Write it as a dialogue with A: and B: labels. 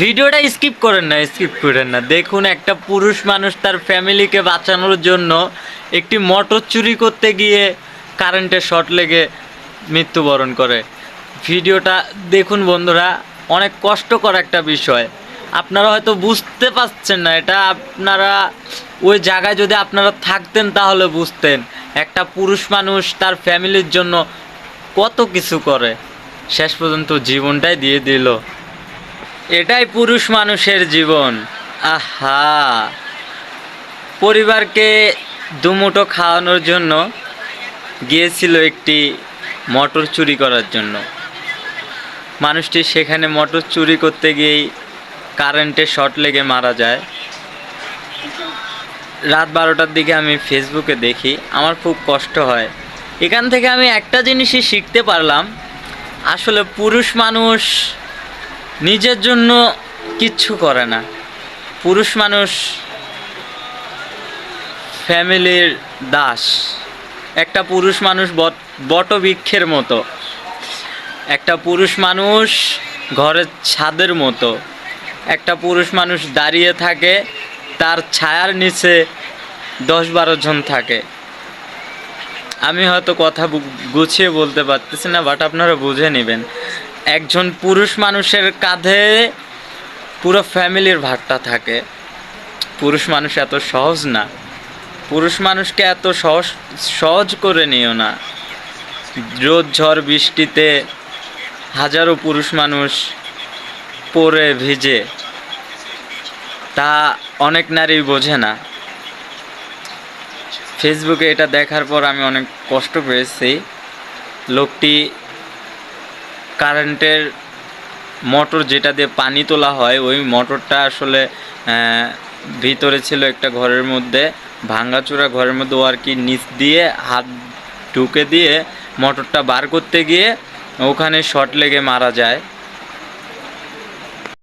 A: ভিডিওটা স্কিপ করেন না, স্কিপ করেন না। দেখুন, একটা পুরুষ মানুষ তার ফ্যামিলিকে বাঁচানোর জন্য একটি মোটর চুরি করতে গিয়ে কারেন্টের শর্ট লেগে মৃত্যুবরণ করে। ভিডিওটা দেখুন বন্ধুরা, অনেক কষ্টকর একটা বিষয়। আপনারা হয়তো বুঝতে পারছেন না, এটা আপনারা ওই জায়গায় যদি আপনারা থাকতেন তাহলে বুঝতেন, একটা পুরুষ মানুষ তার ফ্যামিলির জন্য কত কিছু করে। শেষ পর্যন্ত জীবনটাই দিয়ে দিল। এটাই পুরুষ মানুষের জীবন। আহা। পরিবারকে দুমুটো খাওয়ানোর জন্য গিয়েছিল একটি মটর চুরি করার জন্য। মানুষটি সেখানে মটর চুরি করতে গিয়েই কারেন্টে শর্ট লেগে মারা যায়। রাত বারোটার দিকে আমি ফেসবুকে দেখি, আমার খুব কষ্ট হয়। এখান থেকে আমি একটা জিনিসই শিখতে পারলাম, আসলে পুরুষ মানুষ নিজের জন্য কিচ্ছু করে না। পুরুষ মানুষ ফ্যামিলির দাস। একটা পুরুষ মানুষ বট- বটবৃক্ষের মতো। একটা পুরুষ মানুষ ঘরের ছাদের মতো। একটা পুরুষ মানুষ দাঁড়িয়ে থাকে, তার ছায়ার নিচে দশ বারো জন থাকে। আমি হয়তো কথা গুছিয়ে বলতে পারতেছি না বাট আপনারা বুঝে নেবেন। একজন পুরুষ মানুষের কাঁধে পুরো ফ্যামিলির ভারটা থাকে। পুরুষ মানুষ এত সহজ না। পুরুষ মানুষকে এত সহজ সহজ করে নিও না। রোদ, ঝড়, বৃষ্টিতে হাজারো পুরুষ মানুষ পরে ভিজে। তা অনেক নারী বোঝে না। ফেসবুকে এটা দেখার পর আমি অনেক কষ্ট পেয়েছি। লোকটি কারেন্টের মোটর যেটা দিয়ে পানি তোলা হয়, ওই মোটরটা আসলে ভিতরে ছিল একটা ঘরের মধ্যে, ভাঙ্গাচোরা ঘরের মধ্যে আর কি নিচ দিয়ে হাত ঢুকে দিয়ে মোটরটা বার করতে গিয়ে ওখানে শর্ট লেগে মারা যায়।